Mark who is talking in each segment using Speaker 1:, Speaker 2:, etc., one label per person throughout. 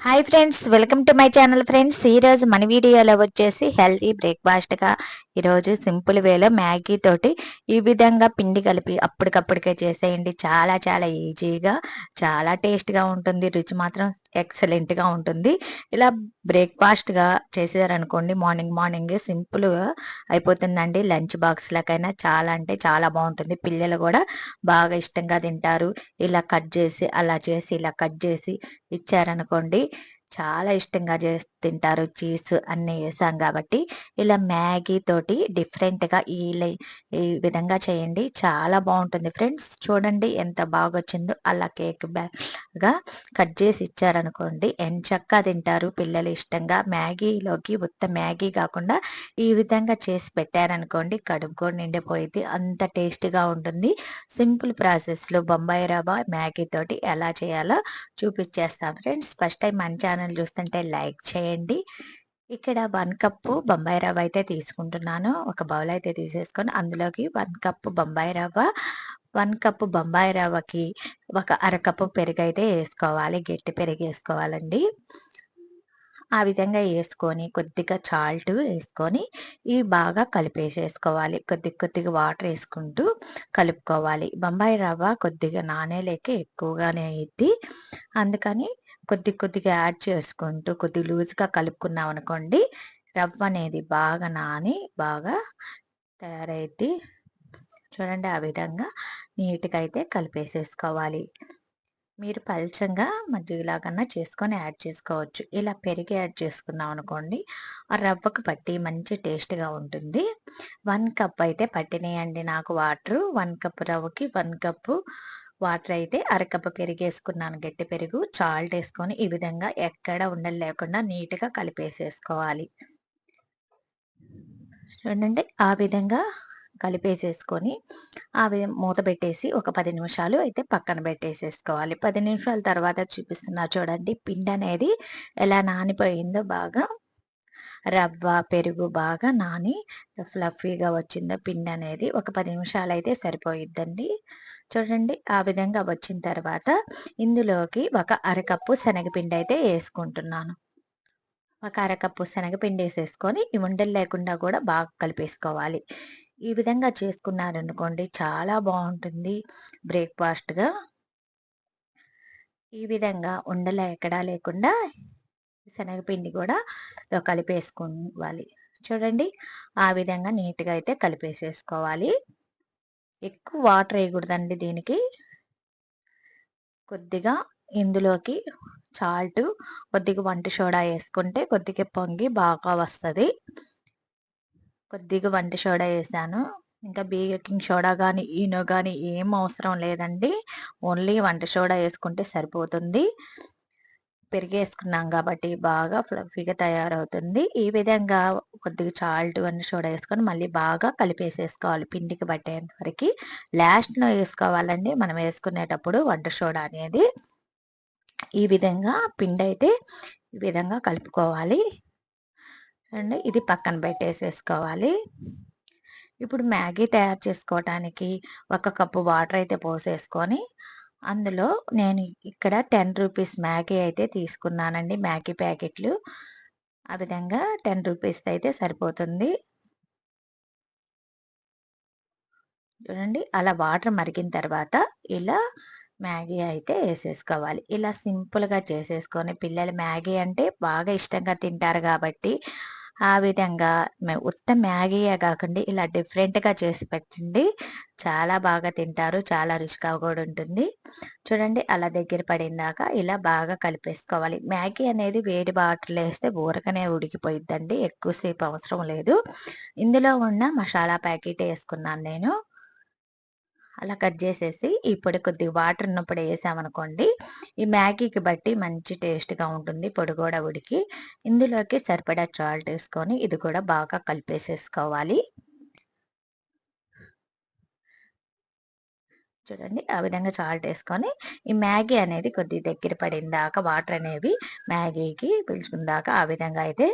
Speaker 1: Hi friends welcome to my channel friends ఈరోజు మన వీడియోలో వచ్చేసి హెల్తీ బ్రేక్ఫాస్ట్గా ఈరోజు సింపుల్ వేలో మ్యాగీ తోటి ఈ విధంగా పిండి కలిపి అప్పటికప్పటికే చేసేయండి. చాలా చాలా ఈజీగా చాలా టేస్ట్గా ఉంటుంది. రుచి మాత్రం ఎక్సలెంట్గా ఉంటుంది. ఇలా బ్రేక్ఫాస్ట్గా చేసారనుకోండి మార్నింగ్ మార్నింగ్ సింపుల్గా అయిపోతుందండి. లంచ్ బాక్స్లకైనా చాలా అంటే చాలా బాగుంటుంది. పిల్లలు కూడా బాగా ఇష్టంగా తింటారు. ఇలా కట్ చేసి అలా చేసి ఇలా కట్ చేసి ఇచ్చారనుకోండి చాలా ఇష్టంగా చేసి తింటారు చీజ్ అన్నీ వేసాం కాబట్టి ఇలా మ్యాగీ తోటి డిఫరెంట్గా ఈ ఈ విధంగా చేయండి. చాలా బాగుంటుంది ఫ్రెండ్స్. చూడండి ఎంత బాగా వచ్చిందో అలా కేక్ బ్యాగ్గా కట్ చేసి ఇచ్చారనుకోండి ఎంచక్కా తింటారు పిల్లలు ఇష్టంగా. మ్యాగీలోకి ఉత్త మ్యాగీ కాకుండా ఈ విధంగా చేసి పెట్టారనుకోండి కడుపు కూడా నిండిపోయింది అంత టేస్టీగా ఉంటుంది. సింపుల్ ప్రాసెస్లో బొంబాయి రవ్వ మ్యాగీ తోటి ఎలా చేయాలో చూపించేస్తాం ఫ్రెండ్స్. ఫస్ట్ టైం మన ఛానల్ చూస్తుంటే లైక్ చేయండి. ఇక్కడ వన్ కప్పు బొంబాయి రవ్వ అయితే తీసుకుంటున్నాను. ఒక బౌల్ అయితే తీసేసుకొని అందులోకి వన్ కప్పు బొంబాయి రవ్వ వన్ కప్పు బొంబాయి రవ్వకి ఒక అరకప్పు పెరుగు అయితే వేసుకోవాలి. గట్టి పెరుగు వేసుకోవాలండి. ఆ విధంగా వేసుకొని కొద్దిగా చాల్ట్ వేసుకొని ఇవి బాగా కలిపేసేసుకోవాలి. కొద్ది కొద్దిగా వాటర్ వేసుకుంటూ కలుపుకోవాలి. బొంబాయి రవ్వ కొద్దిగా నానేలేక ఎక్కువగానే అయ్యిద్ది అందుకని కొద్ది కొద్దిగా యాడ్ చేసుకుంటూ కొద్ది లూజ్గా కలుపుకున్నాం అనుకోండి రవ్వ అనేది బాగా నాని బాగా తయారైద్ది. చూడండి ఆ విధంగా నీట్గా అయితే కలిపేసేసుకోవాలి. మీరు పల్చంగా మజ్జిగలాగన్నా చేసుకొని యాడ్ చేసుకోవచ్చు. ఇలా పెరిగి యాడ్ చేసుకున్నాం అనుకోండి ఆ రవ్వకు పట్టి మంచి టేస్ట్గా ఉంటుంది. వన్ కప్ అయితే పట్టినాయండి నాకు వాటర్. వన్ కప్ రవ్వకి వన్ కప్పు వాటర్ అయితే అరకప్పు పెరుగు వేసుకున్నాను గట్టి పెరుగు చాల్ట్ వేసుకొని ఈ విధంగా ఎక్కడ ఉండలు లేకుండా నీట్గా కలిపేసేసుకోవాలి. చూడండి ఆ విధంగా కలిపేసేసుకొని ఆ మూత పెట్టేసి ఒక పది నిమిషాలు అయితే పక్కన పెట్టేసేసుకోవాలి. పది నిమిషాల తర్వాత చూపిస్తున్నా చూడండి పిండి అనేది ఎలా నానిపోయిందో బాగా రవ్వ పెరుగు బాగా నాని ఫ్లఫీగా వచ్చిందో పిండి అనేది ఒక పది నిమిషాలు అయితే సరిపోయిద్దండి. చూడండి ఆ విధంగా వచ్చిన తర్వాత ఇందులోకి ఒక అరకప్పు శనగపిండి అయితే వేసుకుంటున్నాను. ఒక అరకప్పు శనగపిండి వేసేసుకొని ఈ ఉండలు లేకుండా కూడా బాగా కలిపేసుకోవాలి. ఈ విధంగా చేసుకున్నారనుకోండి చాలా బాగుంటుంది బ్రేక్ఫాస్ట్గా. ఈ విధంగా ఉండలు ఎక్కడా లేకుండా శనగపిండి కూడా కలిపేసుకోవాలి. చూడండి ఆ విధంగా నీట్గా అయితే కలిపేసేసుకోవాలి. ఎక్కువ వాటర్ వేయకూడదండి దీనికి. కొద్దిగా ఇందులోకి చాల్ట్ కొద్దిగా వంట సోడా వేసుకుంటే కొద్దిగా పొంగి బాగా వస్తుంది. కొద్దిగా వంట సోడా వేసాను. ఇంకా బేకింగ్ సోడా కానీ ఈనో కానీ ఏం అవసరం లేదండి. ఓన్లీ వంట సోడా వేసుకుంటే సరిపోతుంది. పెరిగేసుకున్నాం కాబట్టి బాగా ఫ్లఫీగా తయారవుతుంది. ఈ విధంగా కొద్దిగా చాల్ట్ అన్ని సోడా వేసుకొని మళ్ళీ బాగా కలిపేసేసుకోవాలి పిండికి పట్టేంత వరకు. లాస్ట్లో వేసుకోవాలండి. మనం వేసుకునేటప్పుడు వంట సోడా అనేది. ఈ విధంగా పిండి అయితే ఈ విధంగా కలుపుకోవాలి. అండ్ ఇది పక్కన పెట్టేసేసుకోవాలి. ఇప్పుడు మ్యాగీ తయారు చేసుకోవటానికి ఒక కప్పు వాటర్ అయితే పోసేసుకొని అందులో నేను ఇక్కడ టెన్ రూపీస్ మ్యాగీ అయితే తీసుకున్నానండి. మ్యాగీ ప్యాకెట్లు. ఆ విధంగా టెన్ రూపీస్ అయితే సరిపోతుంది. చూడండి అలా వాటర్ మరిగిన తర్వాత ఇలా మ్యాగీ అయితే వేసేసుకోవాలి ఇలా సింపుల్గా చేసేసుకొని పిల్లలు మ్యాగీ అంటే బాగా ఇష్టంగా తింటారు కాబట్టి ఆ విధంగా ఉత్త మ్యాగీయే కాకుండా ఇలా డిఫరెంట్గా చేసి పెట్టండి. చాలా బాగా తింటారు చాలా రుచిగా కూడా ఉంటుంది. చూడండి అలా దగ్గర పడిందాక ఇలా బాగా కలిపేసుకోవాలి. మ్యాగీ అనేది వేడి బాటిల్ వేస్తే ఊరకనే ఉడికిపోయిద్దండి ఎక్కువసేపు అవసరం లేదు. ఇందులో ఉన్న మసాలా ప్యాకెట్ వేసుకున్నాను నేను. అలా కట్ చేసేసి ఈ పొడి కొద్దిగా వాటర్ ఉన్నప్పుడు వేసామనుకోండి ఈ మ్యాగీకి బట్టి మంచి టేస్ట్గా ఉంటుంది పొడి కూడా ఉడికి. ఇందులోకి సరిపడా చాల్ట్ వేసుకొని ఇది కూడా బాగా కలిపేసేసుకోవాలి. చూడండి ఆ విధంగా చాల్ట్ వేసుకొని ఈ మ్యాగీ అనేది కొద్ది దగ్గర పడిందాక వాటర్ అనేవి మ్యాగీకి పిలుచుకుందాక ఆ విధంగా అయితే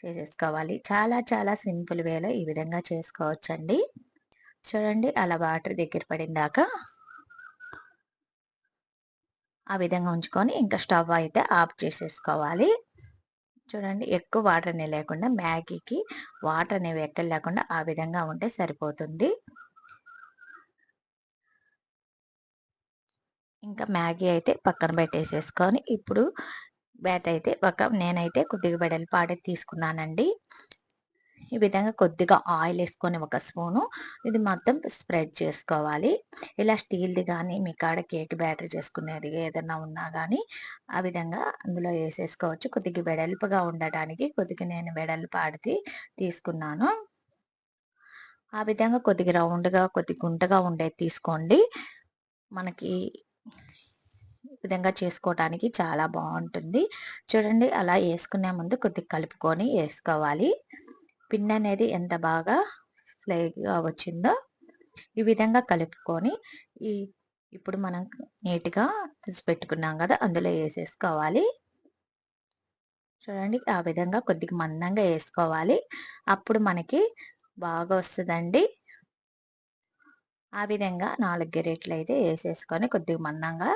Speaker 1: చేసేసుకోవాలి. చాలా చాలా సింపుల్ వేలో ఈ విధంగా చేసుకోవచ్చండి. చూడండి అలా వాటర్ దగ్గర పడిందాక ఆ విధంగా ఉంచుకొని ఇంకా స్టవ్ అయితే ఆఫ్ చేసేసుకోవాలి. చూడండి ఎక్కువ వాటర్ అనేవి లేకుండా మ్యాగీకి వాటర్ అనేవి ఎక్కడ లేకుండా ఆ విధంగా ఉంటే సరిపోతుంది. ఇంకా మ్యాగీ అయితే పక్కన పెట్టేసేసుకొని ఇప్పుడు బ్యాట్ అయితే ఒక నేనైతే కొద్దిగా వెడల్పాడే తీసుకున్నానండి. ఈ విధంగా కొద్దిగా ఆయిల్ వేసుకొని ఒక స్పూను ఇది మొత్తం స్ప్రెడ్ చేసుకోవాలి. ఇలా స్టీల్ది కానీ మీ కాడ కేక్ బ్యాటర్ చేసుకునేది ఏదైనా ఉన్నా కానీ ఆ విధంగా అందులో వేసేసుకోవచ్చు. కొద్దిగా వెడల్పుగా ఉండటానికి కొద్దిగా నేను వెడల్పాడిది తీసుకున్నాను. ఆ విధంగా కొద్దిగా రౌండ్గా కొద్ది గుంటగా ఉండేది తీసుకోండి. మనకి విధంగా చేసుకోవటానికి చాలా బాగుంటుంది. చూడండి అలా వేసుకునే ముందు కొద్దిగా కలుపుకొని వేసుకోవాలి. పిండి అనేది ఎంత బాగా ఫ్లైగా వచ్చిందో ఈ విధంగా కలుపుకొని ఈ ఇప్పుడు మనం నీట్గా తీసి పెట్టుకున్నాం కదా అందులో వేసేసుకోవాలి చూడండి ఆ విధంగా కొద్దిగా మందంగా వేసుకోవాలి అప్పుడు మనకి బాగా వస్తుందండి. ఆ విధంగా నాలుగు గెరెట్లు అయితే వేసేసుకొని కొద్దిగా మందంగా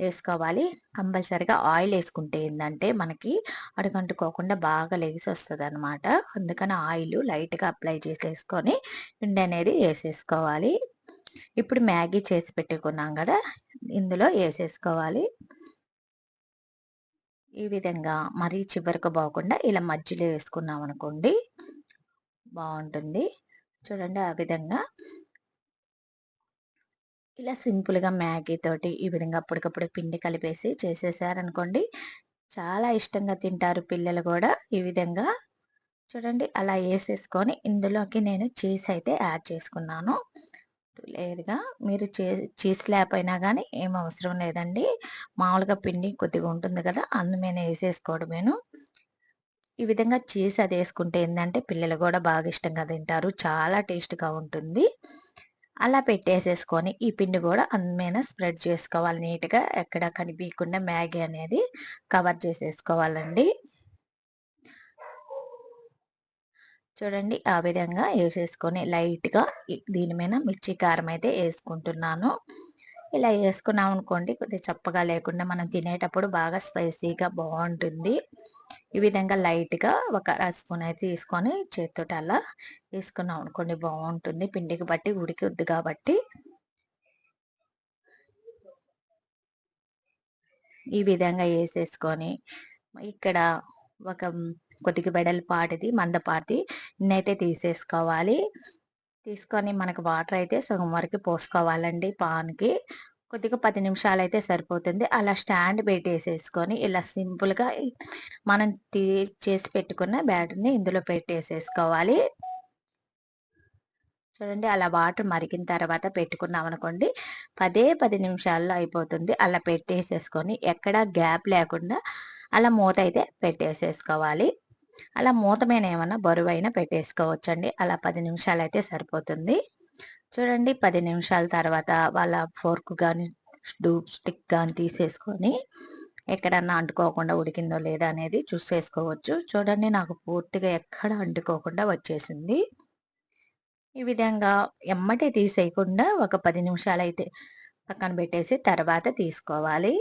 Speaker 1: వేసుకోవాలి. కంపల్సరిగా ఆయిల్ వేసుకుంటే ఏంటంటే మనకి అడుగంటుకోకుండా బాగా లెగిసి వస్తుంది అనమాట అందుకని ఆయిల్ లైట్గా అప్లై చేసేసుకొని పిండి అనేది వేసేసుకోవాలి. ఇప్పుడు మ్యాగీ చేసి పెట్టుకున్నాం కదా ఇందులో వేసేసుకోవాలి. ఈ విధంగా మరీ చివరికి పోకుండా ఇలా మధ్యలో వేసుకున్నాం అనుకోండి బాగుంటుంది. చూడండి ఆ విధంగా ఇలా సింపుల్గా మ్యాగీ తోటి ఈ విధంగా అప్పటికప్పుడు పిండి కలిపేసి చేసేసారనుకోండి. చాలా ఇష్టంగా తింటారు పిల్లలు కూడా ఈ విధంగా. చూడండి అలా వేసేసుకొని ఇందులోకి నేను చీజ్ అయితే యాడ్ చేసుకున్నాను. లేదుగా మీరు చే చీజ్ లేకపోయినా కానీ ఏం అవసరం లేదండి. మామూలుగా పిండి కొద్దిగా ఉంటుంది కదా అందుమేనే వేసేసుకోవడమేను. ఈ విధంగా చీజ్ అది వేసుకుంటే ఏంటంటే పిల్లలు కూడా బాగా ఇష్టంగా తింటారు. చాలా టేస్ట్గా ఉంటుంది. అలా పెట్టేసేసుకొని ఈ పిండి కూడా అందమైన స్ప్రెడ్ చేసుకోవాలి. నీట్గా ఎక్కడ కనిపించకుండా మ్యాగీ అనేది కవర్ చేసేసుకోవాలండి. చూడండి ఆ విధంగా వేసేసుకొని లైట్గా దీని మీద మిర్చి కారం అయితే వేసుకుంటున్నాను. ఇలా వేసుకున్నాం అనుకోండి కొద్దిగా చప్పగా లేకుండా మనం తినేటప్పుడు బాగా స్పైసీగా బాగుంటుంది. ఈ విధంగా లైట్గా ఒక స్పూన్ అయితే తీసుకొని చేతితో అలా వేసుకున్నాం అనుకోండి బాగుంటుంది. పిండికి బట్టి ఉడికిద్ది కాబట్టి. ఈ విధంగా వేసేసుకొని ఇక్కడ ఒక కొద్దిగా వెడల్పాటిది మందపాటి నేనైతే తీసేసుకోవాలి. తీసుకొని మనకు వాటర్ అయితే సగం వరకు పోసుకోవాలండి పాన్కి. కొద్దిగా పది నిమిషాలు అయితే సరిపోతుంది. అలా స్టాండ్ పెట్టేసేసుకొని ఇలా సింపుల్గా మనం తీ చేసి పెట్టుకున్న బ్యాటర్ని ఇందులో పెట్టేసేసుకోవాలి. చూడండి అలా వాటర్ మరిగిన తర్వాత పెట్టుకున్నాం అనుకోండి పదే పది నిమిషాల్లో అయిపోతుంది. అలా పెట్టేసేసుకొని ఎక్కడా గ్యాప్ లేకుండా అలా మూత అయితే పెట్టేసేసుకోవాలి. అలా మూత మీద ఏమన్నా బరువైనా పెట్టేసుకోవచ్చండి. అలా పది నిమిషాలు అయితే సరిపోతుంది. చూడండి పది నిమిషాల తర్వాత వాళ్ళ ఫోర్క్ కానీ డూప్ స్టిక్ కానీ తీసేసుకొని ఎక్కడన్నా అంటుకోకుండా ఉడికిందో లేదా అనేది చూసేసుకోవచ్చు. చూడండి నాకు పూర్తిగా ఎక్కడ అంటుకోకుండా వచ్చేసింది. ఈ విధంగా ఎమ్మటే తీసేయకుండా ఒక పది నిమిషాలు అయితే పక్కన పెట్టేసి తర్వాత తీసుకోవాలి.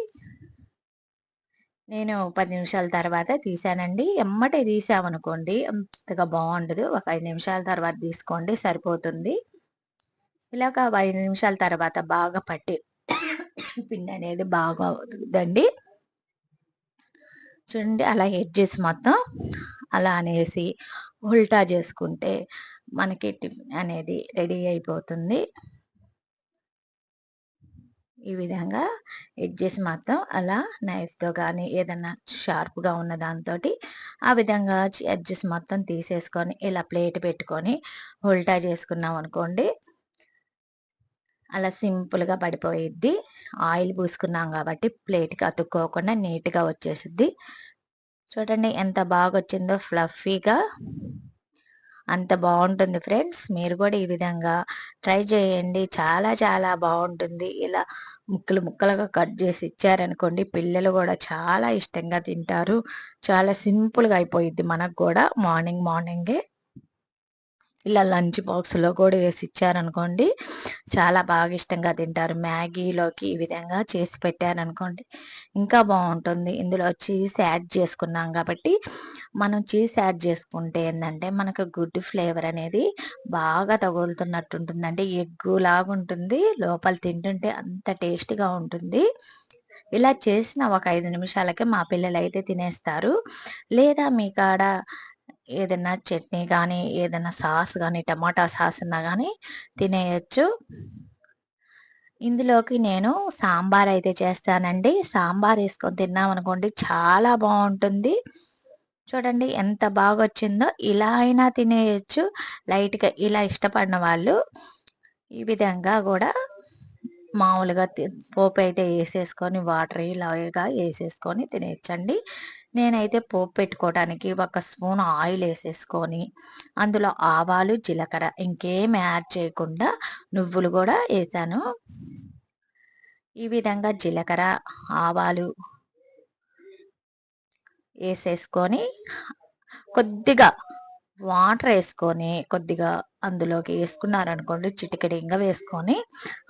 Speaker 1: నేను పది నిమిషాల తర్వాత తీసానండి. ఎమ్మటే తీసామనుకోండి అంతగా బాగుండదు. ఒక ఐదు నిమిషాల తర్వాత తీసుకోండి సరిపోతుంది. ఇలాగ ఐదు నిమిషాల తర్వాత బాగా పట్టి పిండి అనేది బాగా అవుతుందండి చూడండి అలా ఎడ్జెస్ మొత్తం అలా అనేసి ఉల్టా చేసుకుంటే మనకి టిఫిన్ అనేది రెడీ అయిపోతుంది. ఈ విధంగా ఎడ్జెస్ మొత్తం అలా నైఫ్తో కానీ ఏదన్నా షార్ప్గా ఉన్న దాంతో ఆ విధంగా ఎడ్జెస్ మొత్తం తీసేసుకొని ఇలా ప్లేట్ పెట్టుకొని ఉల్టా చేసుకున్నాం అనుకోండి అలా సింపుల్గా పడిపోయిద్ది. ఆయిల్ పూసుకున్నాం కాబట్టి ప్లేట్కి అతుక్కోకుండా నీట్గా వచ్చేసిద్ది. చూడండి ఎంత బాగా వచ్చిందో ఫ్లఫీగా. అంత బాగుంటుంది ఫ్రెండ్స్. మీరు కూడా ఈ విధంగా ట్రై చేయండి. చాలా చాలా బాగుంటుంది. ఇలా ముక్కలు ముక్కలుగా కట్ చేసి ఇచ్చారనుకోండి పిల్లలు కూడా చాలా ఇష్టంగా తింటారు. చాలా సింపుల్గా అయిపోయిద్ది మనకు కూడా మార్నింగ్ మార్నింగే. ఇలా లంచ్ బాక్స్లో కూడా వేసి ఇచ్చారనుకోండి చాలా బాగా ఇష్టంగా తింటారు. మ్యాగీలోకి ఈ విధంగా చేసి పెట్టారనుకోండి ఇంకా బాగుంటుంది. ఇందులో చీజ్ యాడ్ చేసుకున్నాం కాబట్టి మనం చీజ్ యాడ్ చేసుకుంటే ఏంటంటే మనకు గుడ్ ఫ్లేవర్ అనేది బాగా తగులుతున్నట్టు ఉంటుంది అంటే ఎగ్గులాగా ఉంటుంది లోపల తింటుంటే అంత టేస్ట్గా ఉంటుంది. ఇలా చేసిన ఒక ఐదు నిమిషాలకే మా పిల్లలు అయితే తినేస్తారు. లేదా మీ కాడ ఏదైనా చట్నీ కానీ ఏదైనా సాస్ కానీ టమాటా సాస్ ఉన్నా కానీ తినేయచ్చు. ఇందులోకి నేను సాంబార్ అయితే చేస్తానండి. సాంబార్ వేసుకొని తిన్నామనుకోండి చాలా బాగుంటుంది. చూడండి ఎంత బాగా వచ్చిందో ఇలా అయినా తినేయచ్చు. లైట్గా ఇలా ఇష్టపడిన వాళ్ళు ఈ విధంగా కూడా మామూలుగా పోపు అయితే వేసేసుకొని వాటర్ ఇలాగా వేసేసుకొని తినేయచ్చండి. నేనైతే పోపు పెట్టుకోవడానికి ఒక స్పూన్ ఆయిల్ వేసేసుకొని అందులో ఆవాలు జీలకర్ర ఇంకేం యాడ్ చేయకుండా నువ్వులు కూడా వేసాను. ఈ విధంగా జీలకర్ర ఆవాలు వేసేసుకొని కొద్దిగా వాటర్ వేసుకొని కొద్దిగా అందులోకి వేసుకున్నారనుకోండి చిటికెడింగా వేసుకొని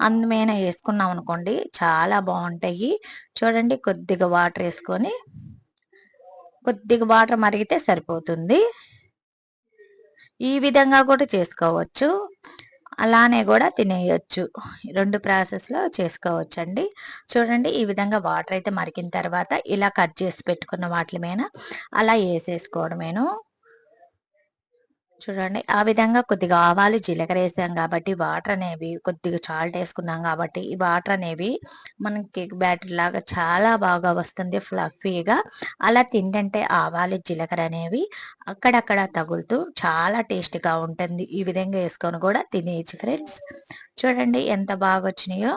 Speaker 1: అందుమైన వేసుకున్నాం అనుకోండి చాలా బాగుంటాయి. చూడండి కొద్దిగా వాటర్ వేసుకొని కొద్దిగా వాటర్ మరిగితే సరిపోతుంది. ఈ విధంగా కూడా చేసుకోవచ్చు. అలానే కూడా తినేయచ్చు. రెండు ప్రాసెస్లో చేసుకోవచ్చు అండి చూడండి ఈ విధంగా వాటర్ అయితే మరిగిన తర్వాత ఇలా కట్ చేసి పెట్టుకున్న వాటి మీద అలా వేసేసుకోవడమేను. చూడండి. ఆ విధంగా కొద్దిగా ఆవాలు జీలకర్ర వేసాం కాబట్టి వాటర్ అనేవి కొద్దిగా చాల్ట్ వేసుకున్నాం కాబట్టి ఈ వాటర్ అనేవి మనం కేక్ బ్యాటర్ లాగా చాలా బాగా వస్తుంది ఫ్లఫీగా. అలా తింటంటే ఆవాలు జీలకర్ర అనేవి అక్కడక్కడ తగులుతూ చాలా టేస్టీగా ఉంటుంది. ఈ విధంగా వేసుకొని కూడా తినేయచ్చు ఫ్రెండ్స్. చూడండి ఎంత బాగా వచ్చినాయో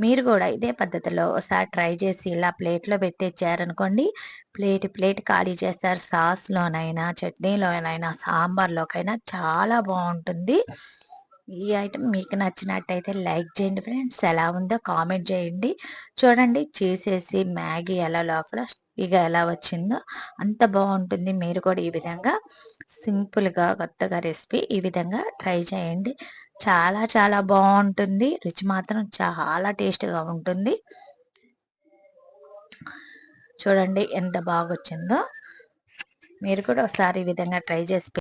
Speaker 1: మీరు కూడా ఇదే పద్ధతిలో ఒకసారి ట్రై చేసి ఇలా ప్లేట్లో పెట్టేచ్చారనుకోండి ప్లేట్ ప్లేట్ ఖాళీ చేస్తారు. సాస్లోనైనా చట్నీలోనైనా సాంబార్లోకైనా చాలా బాగుంటుంది. ఈ ఐటమ్ మీకు నచ్చినట్టయితే లైక్ చేయండి ఫ్రెండ్స్. ఎలా ఉందో కామెంట్ చేయండి. చూడండి చేసేసి మ్యాగీ ఎలా లోపల ఇక ఎలా వచ్చిందో. అంత బాగుంటుంది. మీరు కూడా ఈ విధంగా సింపుల్గా కొత్తగా రెసిపీ ఈ విధంగా ట్రై చేయండి. చాలా చాలా బాగుంటుంది రుచి మాత్రం చాలా టేస్ట్గా ఉంటుంది. చూడండి ఎంత బాగా వచ్చిందో మీరు కూడా ఒకసారి ఈ విధంగా ట్రై చేసి